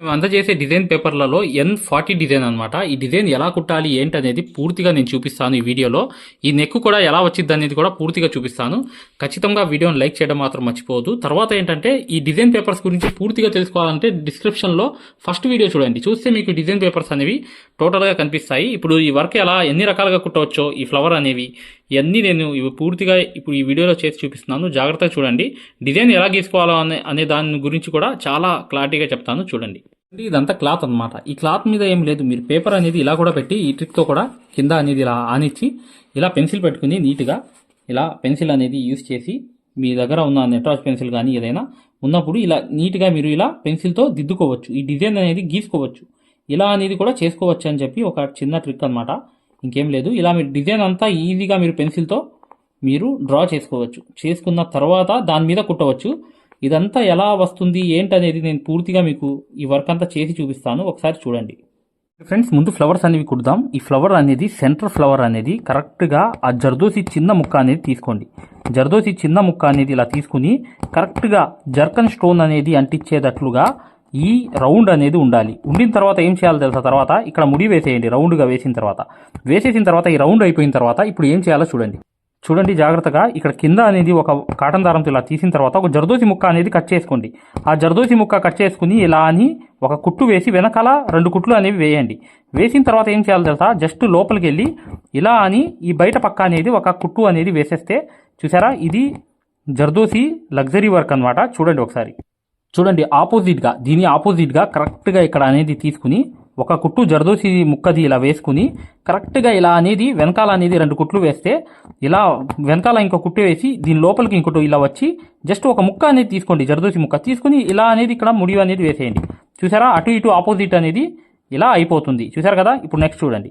అందజేసే అంతా చేసే డిజైన్ పేపర్లలో ఎన్ ఫార్టీ డిజైన్ అనమాట ఈ డిజైన్ ఎలా కుట్టాలి ఏంటి అనేది పూర్తిగా నేను చూపిస్తాను ఈ వీడియోలో. ఈ నెక్ కూడా ఎలా వచ్చింది అనేది కూడా పూర్తిగా చూపిస్తాను. ఖచ్చితంగా వీడియోని లైక్ చేయడం మాత్రం మర్చిపోవద్దు. తర్వాత ఏంటంటే ఈ డిజైన్ పేపర్స్ గురించి పూర్తిగా తెలుసుకోవాలంటే డిస్క్రిప్షన్లో ఫస్ట్ వీడియో చూడండి. చూస్తే మీకు డిజైన్ పేపర్స్ అనేవి టోటల్గా కనిపిస్తాయి. ఇప్పుడు ఈ వర్క్ ఎలా ఎన్ని రకాలుగా కుట్టవచ్చో ఈ ఫ్లవర్ అనేవి ఇవన్నీ నేను ఇవి పూర్తిగా ఇప్పుడు ఈ వీడియోలో చేసి చూపిస్తున్నాను. జాగ్రత్తగా చూడండి. డిజైన్ ఎలా గీసుకోవాలో అనే అనే దాని గురించి కూడా చాలా క్లారిటీగా చెప్తాను. చూడండి. ఇదంతా క్లాత్ అన్నమాట. ఈ క్లాత్ మీద ఏం లేదు. మీరు పేపర్ అనేది ఇలా కూడా పెట్టి ఈ ట్రిక్తో కూడా కింద అనేది ఇలా ఆనిచ్చి ఇలా పెన్సిల్ పెట్టుకుని నీట్గా ఇలా పెన్సిల్ అనేది యూస్ చేసి మీ దగ్గర ఉన్న నెట్రాజ్ పెన్సిల్ కానీ ఏదైనా ఉన్నప్పుడు ఇలా నీట్గా మీరు ఇలా పెన్సిల్తో దిద్దుకోవచ్చు. ఈ డిజైన్ అనేది గీసుకోవచ్చు. ఇలా అనేది కూడా చేసుకోవచ్చు అని చెప్పి ఒక చిన్న ట్రిక్ అన్నమాట. ఇంకేం లేదు. ఇలా మీరు డిజైన్ అంతా ఈజీగా మీరు పెన్సిల్తో మీరు డ్రా చేసుకోవచ్చు. చేసుకున్న తర్వాత దాని మీద కుట్టవచ్చు. ఇదంతా ఎలా వస్తుంది ఏంటనేది నేను పూర్తిగా మీకు ఈ వర్క్ అంతా చేసి చూపిస్తాను. ఒకసారి చూడండి. ఫ్రెండ్స్ ముందు ఫ్లవర్స్ అనేవి కుడదాం. ఈ ఫ్లవర్ అనేది సెంటర్ ఫ్లవర్ అనేది కరెక్ట్గా ఆ జర్దోసి చిన్న ముక్క అనేది తీసుకోండి. జర్దోసి చిన్న ముక్క అనేది ఇలా తీసుకుని కరెక్ట్గా జర్కన్ స్టోన్ అనేది అంటించేటట్లుగా ఈ రౌండ్ అనేది ఉండాలి. ఉండిన తర్వాత ఏం చేయాలో తెలుసా? తర్వాత ఇక్కడ ముడి వేసేయండి రౌండ్గా వేసిన తర్వాత. వేసేసిన తర్వాత ఈ రౌండ్ అయిపోయిన తర్వాత ఇప్పుడు ఏం చేయాలో చూడండి. చూడండి జాగ్రత్తగా ఇక్కడ కింద అనేది ఒక కాటన్ దారంతో ఇలా తీసిన తర్వాత ఒక జర్దోసి ముక్క అనేది కట్ చేసుకోండి. ఆ జర్దోసి ముక్క కట్ చేసుకుని ఇలా అని ఒక కుట్టు వేసి వెనకాల రెండు కుట్లు అనేవి వేయండి. వేసిన తర్వాత ఏం చేయాలో తెలుసా? జస్ట్ లోపలికి వెళ్ళి ఇలా అని ఈ బయట పక్క అనేది ఒక కుట్టు అనేది వేసేస్తే చూసారా? ఇది జర్దోసి లగ్జరీ వర్క్ అన్నమాట. చూడండి ఒకసారి. చూడండి ఆపోజిట్గా దీని ఆపోజిట్గా కరెక్ట్గా ఇక్కడ అనేది తీసుకుని ఒక కుట్టు జర్దోసి ముక్కది ఇలా వేసుకుని కరెక్ట్గా ఇలా అనేది వెనకాల అనేది రెండు కుట్లు వేస్తే ఇలా వెనకాల ఇంకో కుట్టు వేసి దీని లోపలికి ఇంకోటి ఇలా వచ్చి జస్ట్ ఒక ముక్క అనేది తీసుకోండి జర్దోసి ముక్క. తీసుకుని ఇలా అనేది ఇక్కడ ముడి అనేది వేసేయండి. చూసారా? అటు ఇటు ఆపోజిట్ అనేది ఇలా అయిపోతుంది. చూసారు కదా? ఇప్పుడు నెక్స్ట్ చూడండి.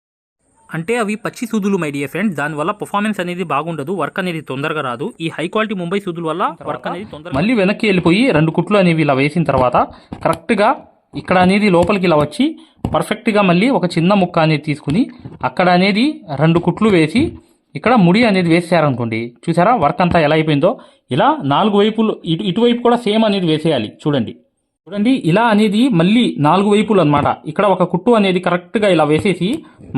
అంటే అవి పచ్చి సూదులు మై డియర్ ఫ్రెండ్స్ దానివల్ల పర్ఫార్మెన్స్ అనేది బాగుండదు వర్క్ అనేది తొందరగా రాదు. ఈ హై క్వాలిటీ ముంబై సూదుల వల్ల వర్క్ అనేది తొందరగా మళ్ళీ వెనక్కి వెళ్ళిపోయి రెండు కుట్లు అనేవి ఇలా వేసిన తర్వాత కరెక్ట్గా ఇక్కడ అనేది లోపలికి ఇలా వచ్చి పర్ఫెక్ట్గా మళ్ళీ ఒక చిన్న ముక్క అనేది తీసుకుని అక్కడ అనేది రెండు కుట్లు వేసి ఇక్కడ ముడి అనేది వేసేయారనుకోండి చూసారా? వర్క్ అంతా ఎలా అయిపోయిందో? ఇలా నాలుగు వైపులు ఇటు ఇటువైపు కూడా సేమ్ అనేది వేసేయాలి. చూడండి. చూడండి ఇలా అనేది మళ్ళీ నాలుగు వైపులు అనమాట ఇక్కడ ఒక కుట్టు అనేది కరెక్ట్గా ఇలా వేసేసి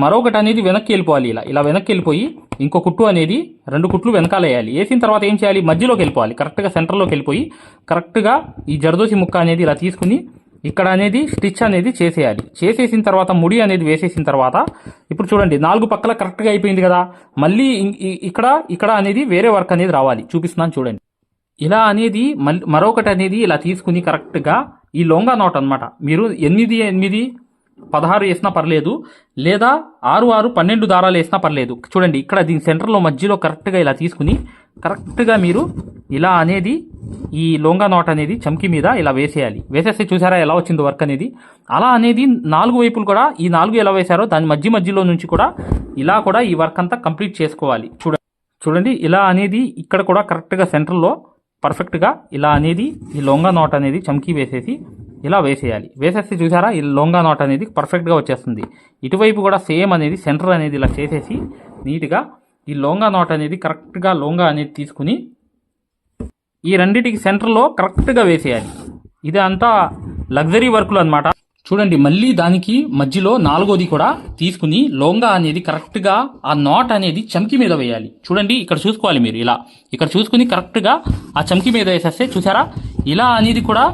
మరొకటి అనేది వెనక్కి వెళ్ళిపోవాలి ఇలా. ఇలా వెనక్కి వెళ్ళిపోయి ఇంకో కుట్టు అనేది రెండు కుట్లు వెనకాల వేయాలి. వేసిన తర్వాత ఏం చేయాలి? మధ్యలోకి వెళ్ళిపోవాలి. కరెక్ట్గా సెంటర్లోకి వెళ్ళిపోయి కరెక్ట్గా ఈ జరదోసి ముక్క అనేది ఇలా తీసుకుని ఇక్కడ అనేది స్టిచ్ అనేది చేసేయాలి. చేసేసిన తర్వాత ముడి అనేది వేసేసిన తర్వాత ఇప్పుడు చూడండి నాలుగు పక్కల కరెక్ట్గా అయిపోయింది కదా. మళ్ళీ ఇక్కడ ఇక్కడ అనేది వేరే వర్క్ అనేది రావాలి. చూపిస్తున్నాను చూడండి. ఇలా అనేది మళ్ళీ మరొకటి అనేది ఇలా తీసుకుని కరెక్ట్గా ఈ లొంగా నోట్ అన్నమాట. మీరు ఎనిమిది ఎనిమిది పదహారు వేసినా పర్లేదు లేదా ఆరు ఆరు పన్నెండు దారాలు వేసినా పర్లేదు. చూడండి ఇక్కడ దీని సెంటర్లో మధ్యలో కరెక్ట్గా ఇలా తీసుకుని కరెక్ట్గా మీరు ఇలా అనేది ఈ లొంగా నోట్ అనేది చమ్కి మీద ఇలా వేసేయాలి. వేసేస్తే చూసారా ఎలా వచ్చిందో వర్క్ అనేది? అలా అనేది నాలుగు వైపులు కూడా ఈ నాలుగు ఎలా వేశారో దాని మధ్య మధ్యలో నుంచి కూడా ఇలా కూడా ఈ వర్క్ అంతా కంప్లీట్ చేసుకోవాలి. చూడండి చూడండి ఇలా అనేది ఇక్కడ కూడా కరెక్ట్గా సెంటర్లో పర్ఫెక్ట్గా ఇలా అనేది ఈ లొంగా నోట్ అనేది చమ్కి వేసేసి ఇలా వేసేయాలి. వేసేస్తే చూసారా ఈ లొంగా నోట్ అనేది పర్ఫెక్ట్గా వచ్చేస్తుంది. ఇటువైపు కూడా సేమ్ అనేది సెంటర్ అనేది ఇలా చేసేసి నీట్గా ఈ లొంగా నోట్ అనేది కరెక్ట్గా లొంగా అనేది తీసుకుని ఈ రెండిటికి సెంటర్లో కరెక్ట్గా వేసేయాలి. ఇది అంతా లగ్జరీ వర్కులు అన్నమాట. చూడండి మళ్ళీ దానికి మధ్యలో నాలుగోది కూడా తీసుకుని లోంగా అనేది కరెక్ట్గా ఆ నాట్ అనేది చమ్కి మీద వేయాలి. చూడండి ఇక్కడ చూసుకోవాలి మీరు ఇలా. ఇక్కడ చూసుకుని కరెక్ట్గా ఆ చమ్కి మీద వేసేస్తే చూసారా? ఇలా అనేది కూడా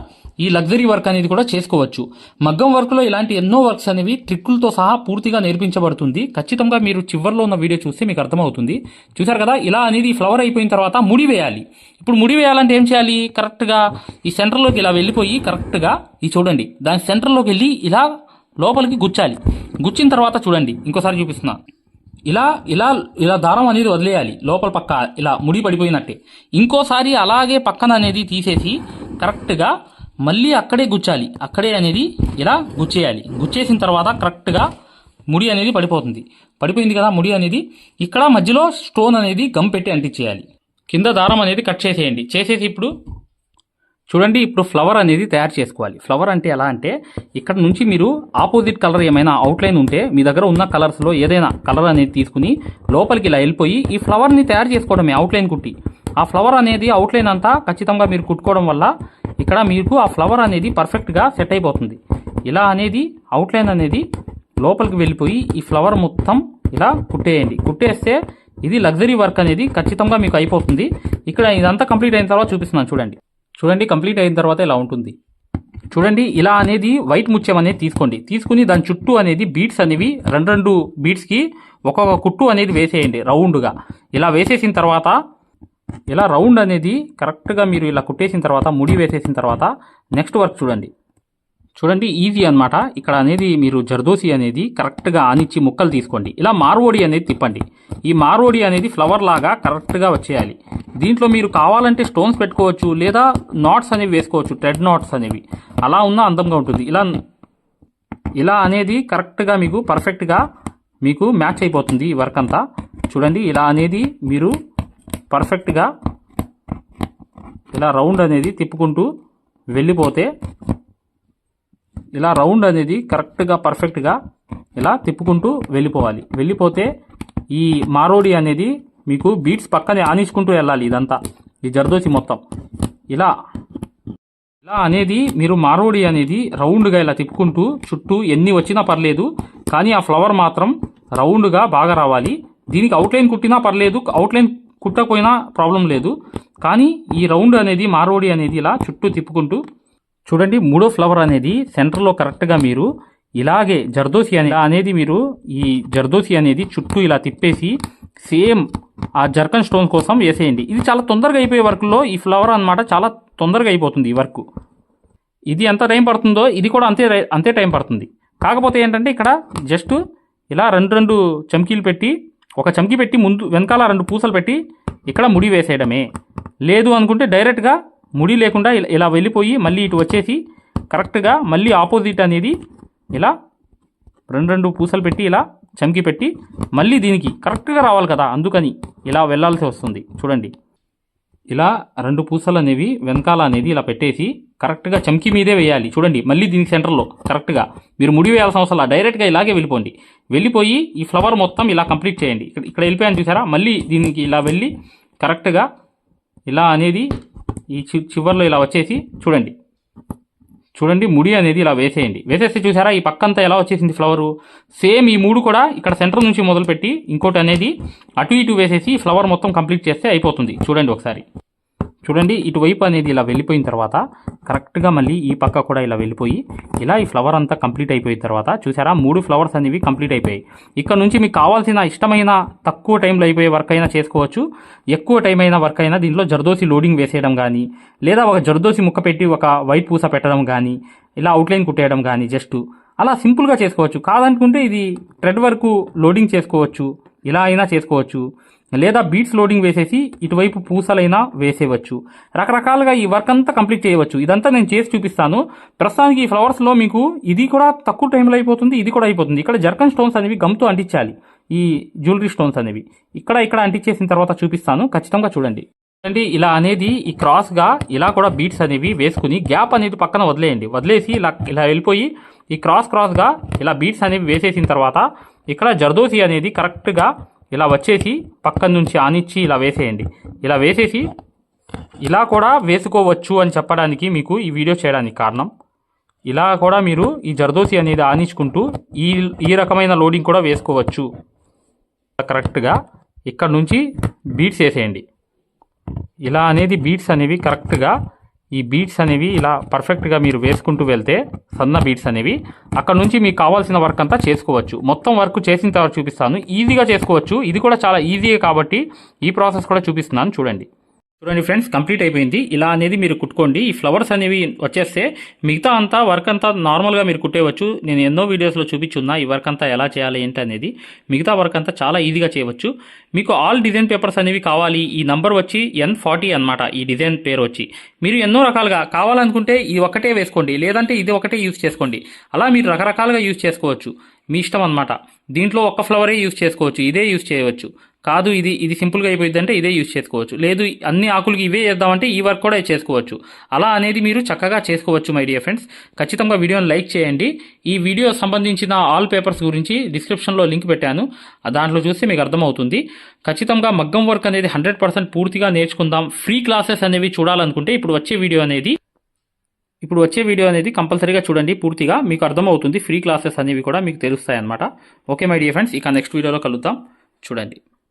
ఈ లగ్జరీ వర్క్ అనేది కూడా చేసుకోవచ్చు. మగ్గం వర్క్లో ఇలాంటి ఎన్నో వర్క్స్ అనేవి ట్రిక్కులతో సహా పూర్తిగా నేర్పించబడుతుంది. ఖచ్చితంగా మీరు చివరిలో ఉన్న వీడియో చూస్తే మీకు అర్థమవుతుంది. చూసారు కదా ఇలా అనేది ఫ్లవర్ అయిపోయిన తర్వాత ముడి వేయాలి. ఇప్పుడు ముడి వేయాలంటే ఏం చేయాలి? కరెక్ట్గా ఈ సెంటర్లోకి ఇలా వెళ్ళిపోయి కరెక్ట్గా ఈ చూడండి దాని సెంటర్లోకి వెళ్ళి ఇలా లోపలికి గుచ్చాలి. గుచ్చిన తర్వాత చూడండి ఇంకోసారి చూపిస్తున్నా. ఇలా ఇలా ఇలా దారం అనేది వదిలేయాలి లోపల పక్క ఇలా ముడి పడిపోయినట్టే. ఇంకోసారి అలాగే పక్కన అనేది తీసేసి కరెక్ట్గా మళ్ళీ అక్కడే గుచ్చాలి. అక్కడే అనేది ఇలా గుచ్చేయాలి. గుచ్చేసిన తర్వాత కరెక్ట్గా ముడి అనేది పడిపోతుంది. పడిపోయింది కదా ముడి అనేది. ఇక్కడ మధ్యలో స్టోన్ అనేది గమ్ పెట్టి అంటించేయాలి కింద దారం అనేది కట్ చేసేయండి. చేసేసి ఇప్పుడు చూడండి ఇప్పుడు ఫ్లవర్ అనేది తయారు చేసుకోవాలి. ఫ్లవర్ అంటే ఎలా అంటే ఇక్కడ నుంచి మీరు ఆపోజిట్ కలర్ ఏమైనా అవుట్లైన్ ఉంటే మీ దగ్గర ఉన్న కలర్స్లో ఏదైనా కలర్ అనేది తీసుకుని లోపలికి ఇలా వెళ్ళిపోయి ఈ ఫ్లవర్ని తయారు చేసుకోవడమే అవుట్లైన్ కుట్టి. ఆ ఫ్లవర్ అనేది అవుట్లైన్ అంతా ఖచ్చితంగా మీరు కుట్టుకోవడం వల్ల ఇక్కడ మీకు ఆ ఫ్లవర్ అనేది పర్ఫెక్ట్గా సెట్ అయిపోతుంది. ఇలా అనేది అవుట్లైన్ అనేది లోపలికి వెళ్ళిపోయి ఈ ఫ్లవర్ మొత్తం ఇలా కుట్టేయండి. కుట్టేస్తే ఇది లగ్జరీ వర్క్ అనేది ఖచ్చితంగా మీకు అయిపోతుంది. ఇక్కడ ఇదంతా కంప్లీట్ అయిన తర్వాత చూపిస్తున్నాను. చూడండి. చూడండి కంప్లీట్ అయిన తర్వాత ఇలా ఉంటుంది. చూడండి ఇలా అనేది వైట్ ముత్యం అనేది తీసుకోండి. తీసుకుని దాని చుట్టూ అనేది బీట్స్ అనేవి రెండు రెండు బీట్స్కి ఒక్కొక్క కుట్టు అనేది వేసేయండి రౌండ్గా ఇలా వేసేసిన తర్వాత ఇలా రౌండ్ అనేది కరెక్ట్గా మీరు ఇలా కుట్టేసిన తర్వాత ముడి వేసేసిన తర్వాత నెక్స్ట్ వర్క్ చూడండి. చూడండి ఈజీ అనమాట ఇక్కడ అనేది మీరు జర్దోసి అనేది కరెక్ట్గా ఆనిచ్చి ముక్కలు తీసుకోండి. ఇలా మార్వోడి అనేది తిప్పండి. ఈ మార్వోడి అనేది ఫ్లవర్ లాగా కరెక్ట్గా వచ్చేయాలి. దీంట్లో మీరు కావాలంటే స్టోన్స్ పెట్టుకోవచ్చు లేదా నాట్స్ అనేవి వేసుకోవచ్చు టెడ్ నాట్స్ అనేవి. అలా ఉన్న అందంగా ఉంటుంది. ఇలా ఇలా అనేది కరెక్ట్గా మీకు పర్ఫెక్ట్గా మీకు మ్యాచ్ అయిపోతుంది ఈ వర్క్ అంతా. చూడండి ఇలా అనేది మీరు పర్ఫెక్ట్గా ఇలా రౌండ్ అనేది తిప్పుకుంటూ వెళ్ళిపోతే ఇలా రౌండ్ అనేది కరెక్ట్గా పర్ఫెక్ట్గా ఇలా తిప్పుకుంటూ వెళ్ళిపోవాలి. వెళ్ళిపోతే ఈ మారోడి అనేది మీకు బీట్స్ పక్కనే ఆనించుకుంటూ వెళ్ళాలి ఇదంతా ఈ జర్దోసి మొత్తం. ఇలా ఇలా అనేది మీరు మారోడి అనేది రౌండ్గా ఇలా తిప్పుకుంటూ చుట్టూ ఎన్ని వచ్చినా పర్లేదు కానీ ఆ ఫ్లవర్ మాత్రం రౌండ్గా బాగా రావాలి. దీనికి అవుట్లైన్ కుట్టినా పర్లేదు అవుట్లైన్ కుట్టకపోయినా ప్రాబ్లం లేదు. కానీ ఈ రౌండ్ అనేది మారోడి అనేది ఇలా చుట్టూ తిప్పుకుంటూ చూడండి మూడో ఫ్లవర్ అనేది సెంటర్లో కరెక్ట్గా మీరు ఇలాగే జర్దోసి అనే అనేది మీరు ఈ జర్దోసి అనేది చుట్టూ ఇలా తిప్పేసి సేమ్ ఆ జర్కన్ స్టోన్ కోసం వేసేయండి. ఇది చాలా తొందరగా అయిపోయే వర్క్లో ఈ ఫ్లవర్ అన్నమాట చాలా తొందరగా అయిపోతుంది ఈ వర్క్. ఇది ఎంత టైం పడుతుందో ఇది కూడా అంతే అంతే టైం పడుతుంది. కాకపోతే ఏంటంటే ఇక్కడ జస్ట్ ఇలా రెండు రెండు చమ్కీలు పెట్టి ఒక చమ్కి పెట్టి ముందు వెనకాల రెండు పూసలు పెట్టి ఇక్కడ ముడి వేసేయడమే. లేదు అనుకుంటే డైరెక్ట్గా ముడి లేకుండా ఇలా- ఇలా వెళ్ళిపోయి మళ్ళీ ఇటు వచ్చేసి కరెక్ట్గా మళ్ళీ ఆపోజిట్ అనేది ఇలా రెండు రెండు పూసలు పెట్టి ఇలా చమ్కి పెట్టి మళ్ళీ దీనికి కరెక్ట్గా రావాలి కదా అందుకని ఇలా వెళ్ళాల్సి వస్తుంది. చూడండి. ఇలా రెండు పూసలు అనేవి వెనకాల అనేది ఇలా పెట్టేసి కరెక్ట్గా చమ్కి మీదే వేయాలి. చూడండి మళ్ళీ దీనికి సెంటర్లో కరెక్ట్గా మీరు ముడి వేయాల్సిన అవసరం డైరెక్ట్గా ఇలాగే వెళ్ళిపోండి. వెళ్ళిపోయి ఈ ఫ్లవర్ మొత్తం ఇలా కంప్లీట్ చేయండి. ఇక్కడ ఇక్కడ వెళ్ళిపోయాను చూసారా? మళ్ళీ దీనికి ఇలా వెళ్ళి కరెక్ట్గా ఇలా అనేది ఈ చివర్లో ఇలా వచ్చేసి చూడండి. చూడండి ముడి అనేది ఇలా వేసేయండి. వేసేస్తే చూసారా? ఈ పక్కంతా ఎలా వచ్చేసింది ఫ్లవరు? సేమ్ ఈ మూడు కూడా ఇక్కడ సెంటర్ నుంచి మొదలుపెట్టి ఇంకోటి అనేది అటు ఇటు వేసేసి ఫ్లవర్ మొత్తం కంప్లీట్ చేస్తే అయిపోతుంది. చూడండి ఒకసారి. చూడండి ఇటువైపు అనేది ఇలా వెళ్ళిపోయిన తర్వాత కరెక్ట్గా మళ్ళీ ఈ పక్క కూడా ఇలా వెళ్ళిపోయి ఇలా ఈ ఫ్లవర్ అంతా కంప్లీట్ అయిపోయిన తర్వాత చూసారా మూడు ఫ్లవర్స్ అనేవి కంప్లీట్ అయిపోయాయి. ఇక్కడ నుంచి మీకు కావాల్సిన ఇష్టమైన తక్కువ టైంలో అయిపోయే వర్క్ అయినా చేసుకోవచ్చు. ఎక్కువ టైం అయిన వర్క్ అయినా దీంట్లో జర్దోసి లోడింగ్ వేసేయడం కానీ లేదా ఒక జర్దోసి ముక్క పెట్టి ఒక వైట్ పూస పెట్టడం కానీ ఇలా అవుట్లైన్ కుట్టేయడం కానీ జస్ట్ అలా సింపుల్గా చేసుకోవచ్చు. కాదనుకుంటే ఇది థ్రెడ్ వరకు లోడింగ్ చేసుకోవచ్చు. ఇలా అయినా చేసుకోవచ్చు. లేదా బీట్స్ లోడింగ్ వేసేసి ఇటువైపు పూసలైనా వేసేవచ్చు. రకరకాలుగా ఈ వర్క్ అంతా కంప్లీట్ చేయవచ్చు. ఇదంతా నేను చేసి చూపిస్తాను. ప్రస్తుతానికి ఈ ఫ్లవర్స్లో మీకు ఇది కూడా తక్కువ టైంలో అయిపోతుంది ఇది కూడా అయిపోతుంది. ఇక్కడ జర్కన్ స్టోన్స్ అనేవి గమ్తో అంటించాలి. ఈ జ్యువెలరీ స్టోన్స్ అనేవి. ఇక్కడ ఇక్కడ అంటించేసిన తర్వాత చూపిస్తాను. ఖచ్చితంగా చూడండి. చూడండి ఇలా అనేది ఈ క్రాస్గా ఇలా కూడా బీట్స్ అనేవి వేసుకుని గ్యాప్ అనేది పక్కన వదిలేయండి. వదిలేసి ఇలా ఇలా వెళ్ళిపోయి ఈ క్రాస్ క్రాస్గా ఇలా బీట్స్ అనేవి వేసేసిన తర్వాత ఇక్కడ జర్దోసి అనేది కరెక్ట్గా ఇలా వచ్చేసి పక్కన నుంచి ఆనిచ్చి ఇలా వేసేయండి. ఇలా వేసేసి ఇలా కూడా వేసుకోవచ్చు అని చెప్పడానికి మీకు ఈ వీడియో చేయడానికి కారణం. ఇలా కూడా మీరు ఈ జర్దోసి అనేది ఆనించుకుంటూ ఈ ఈ రకమైన లోడింగ్ కూడా వేసుకోవచ్చు. కరెక్ట్గా ఇక్కడ నుంచి బీట్స్ వేసేయండి. ఇలా అనేది బీట్స్ అనేవి కరెక్ట్గా ఈ బీట్స్ అనేవి ఇలా పర్ఫెక్ట్గా మీరు వేసుకుంటూ వెళ్తే సన్న బీట్స్ అనేవి అక్కడ నుంచి మీకు కావాల్సిన వర్క్ అంతా చేసుకోవచ్చు. మొత్తం వర్క్ చేసిన తర్వాత చూపిస్తాను. ఈజీగా చేసుకోవచ్చు. ఇది కూడా చాలా ఈజీగా కాబట్టి ఈ ప్రాసెస్ కూడా చూపిస్తున్నాను. చూడండి. చూడండి ఫ్రెండ్స్ కంప్లీట్ అయిపోయింది. ఇలా అనేది మీరు కుట్టుకోండి. ఈ ఫ్లవర్స్ అనేవి వచ్చేస్తే మిగతా అంతా వర్క్ అంతా నార్మల్గా మీరు కుట్టేయవచ్చు నేను ఎన్నో వీడియోస్లో చూపించున్నా ఈ వర్క్ అంతా ఎలా చేయాలి ఏంటి అనేది. మిగతా వర్క్ అంతా చాలా ఈజీగా చేయవచ్చు. మీకు ఆల్ డిజైన్ పేపర్స్ అనేవి కావాలి. ఈ నంబర్ వచ్చి ఎన్ ఫార్టీ అనమాట ఈ డిజైన్ పేరు వచ్చి. మీరు ఎన్నో రకాలుగా కావాలనుకుంటే ఇది ఒకటే వేసుకోండి. లేదంటే ఇది ఒకటే యూజ్ చేసుకోండి. అలా మీరు రకరకాలుగా యూజ్ చేసుకోవచ్చు. మీ ఇష్టం అనమాట దీంట్లో ఒక్క ఫ్లవరే యూజ్ చేసుకోవచ్చు. ఇదే యూజ్ చేయవచ్చు. కాదు ఇది ఇది సింపుల్గా అయిపోయింది అంటే ఇదే యూజ్ చేసుకోవచ్చు. లేదు అన్ని ఆకులకి ఇవే చేద్దామంటే ఈ వర్క్ కూడా చేసుకోవచ్చు. అలా అనేది మీరు చక్కగా చేసుకోవచ్చు మై డియర్ ఫ్రెండ్స్ ఖచ్చితంగా వీడియోని లైక్ చేయండి. ఈ వీడియో సంబంధించిన ఆల్ పేపర్స్ గురించి డిస్క్రిప్షన్లో లింక్ పెట్టాను. దాంట్లో చూస్తే మీకు అర్థమవుతుంది. ఖచ్చితంగా మగ్గం వర్క్ అనేది హండ్రెడ్ పర్సెంట్ పూర్తిగా నేర్చుకుందాం. ఫ్రీ క్లాసెస్ అనేవి చూడాలనుకుంటే ఇప్పుడు వచ్చే వీడియో అనేది ఇప్పుడు వచ్చే వీడియో అనేది కంపల్సరీగా చూడండి పూర్తిగా. మీకు అర్థమవుతుంది. ఫ్రీ క్లాసెస్ అనేవి కూడా మీకు తెలుస్తాయి అనమాట ఓకే మై డియర్ ఫ్రెండ్స్ ఇక నెక్స్ట్ వీడియోలో కలుద్దాం. చూడండి.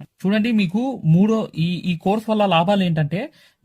చూడండి మీకు మూడో ఈ ఈ కోర్స్ వల్ల లాభాలు ఏంటంటే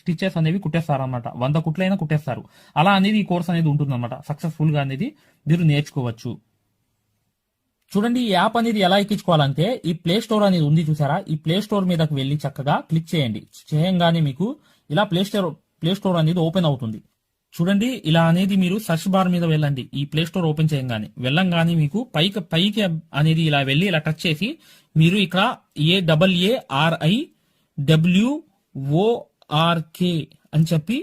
స్టిచెస్ అనేవి కుట్టేస్తారు అనమాట వంద కుట్లైనా కుట్టేస్తారు. అలా అనేది ఈ కోర్స్ అనేది ఉంటుందన్నమాట. సక్సెస్ఫుల్గా అనేది మీరు నేర్చుకోవచ్చు. చూడండి ఈ యాప్ అనేది ఎలా ఎక్కించుకోవాలంటే ఈ ప్లే స్టోర్ అనేది ఉంది చూసారా? ఈ ప్లే స్టోర్ మీదకి వెళ్ళి చక్కగా క్లిక్ చేయండి. చేయంగానే మీకు ఇలా ప్లే స్టోర్ ప్లే స్టోర్ అనేది ఓపెన్ అవుతుంది. చూడండి ఇలా అనేది మీరు సర్చ్ బార్ మీద వెళ్ళండి. ఈ ప్లే స్టోర్ ఓపెన్ చేయంగానే. వెళ్ళంగానే మీకు పైకి పైకి అనేది ఇలా వెళ్ళి ఇలా టచ్ చేసి మీరు ఇక్కడ A double A RI W RK అని చెప్పి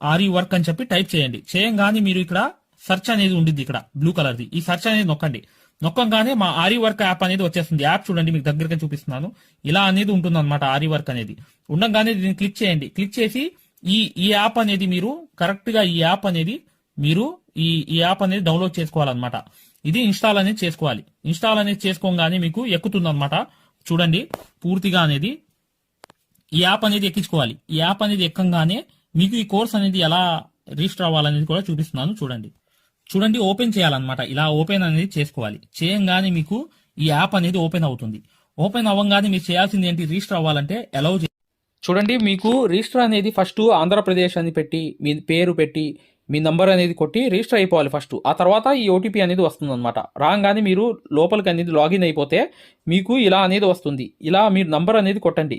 ఆర్ఈ వర్క్ అని చెప్పి టైప్ చేయండి. చేయంగానే మీరు ఇక్కడ సెర్చ్ అనేది ఉండిద్ది ఇక్కడ బ్లూ కలర్ది ఈ సెర్చ్ అనేది నొక్కండి. నొక్కంగానే మా ఆరి వర్క్ యాప్ అనేది వచ్చేస్తుంది. యాప్ చూడండి మీకు దగ్గరగా చూపిస్తున్నాను. ఇలా అనేది ఉంటుంది అనమాట ఆరి వర్క్ అనేది. ఉండగానే దీన్ని క్లిక్ చేయండి. క్లిక్ చేసి ఈ ఈ యాప్ అనేది మీరు కరెక్ట్గా ఈ యాప్ అనేది మీరు ఈ ఈ యాప్ అనేది డౌన్లోడ్ చేసుకోవాలన్నమాట. ఇది ఇన్స్టాల్ అనేది చేసుకోవాలి. ఇన్స్టాల్ అనేది చేసుకోగానే మీకు ఎక్కుతుంది చూడండి పూర్తిగా అనేది ఈ యాప్ అనేది ఎక్కించుకోవాలి. ఈ యాప్ అనేది ఎక్కంగానే మీకు ఈ కోర్స్ అనేది ఎలా రిజిస్టర్ అవ్వాలనేది కూడా చూపిస్తున్నాను. చూడండి. చూడండి ఓపెన్ చేయాలన్నమాట. ఇలా ఓపెన్ అనేది చేసుకోవాలి. చేయంగానే మీకు ఈ యాప్ అనేది ఓపెన్ అవుతుంది. ఓపెన్ అవ్వగానే మీరు చేయాల్సింది ఏంటి? రిజిస్టర్ అవ్వాలంటే అలౌ చూడండి మీకు రిజిస్టర్ అనేది ఫస్ట్ ఆంధ్రప్రదేశ్ అని పెట్టి మీ పేరు పెట్టి మీ నంబర్ అనేది కొట్టి రిజిస్టర్ అయిపోవాలి ఫస్ట్. ఆ తర్వాత ఈ ఓటీపీ అనేది వస్తుంది అనమాట రాగానే మీరు లోపలికి అనేది లాగిన్ అయిపోతే మీకు ఇలా అనేది వస్తుంది. ఇలా మీరు నంబర్ అనేది కొట్టండి.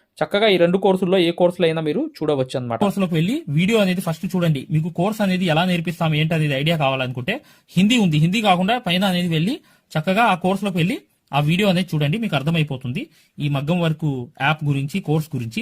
చక్కగా ఈ రెండు కోర్సుల్లో ఏ కోర్సులో అయినా మీరు చూడవచ్చు అనమాట కోర్సులోకి వెళ్ళి వీడియో అనేది ఫస్ట్ చూడండి. మీకు కోర్స్ అనేది ఎలా నేర్పిస్తాం ఏంటి అనేది ఐడియా కావాలనుకుంటే హిందీ ఉంది. హిందీ కాకుండా పైన అనేది వెళ్ళి చక్కగా ఆ కోర్సులోకి వెళ్ళి ఆ వీడియో అనేది చూడండి. మీకు అర్థమైపోతుంది. ఈ మగ్గం వర్క్ యాప్ గురించి కోర్స్ గురించి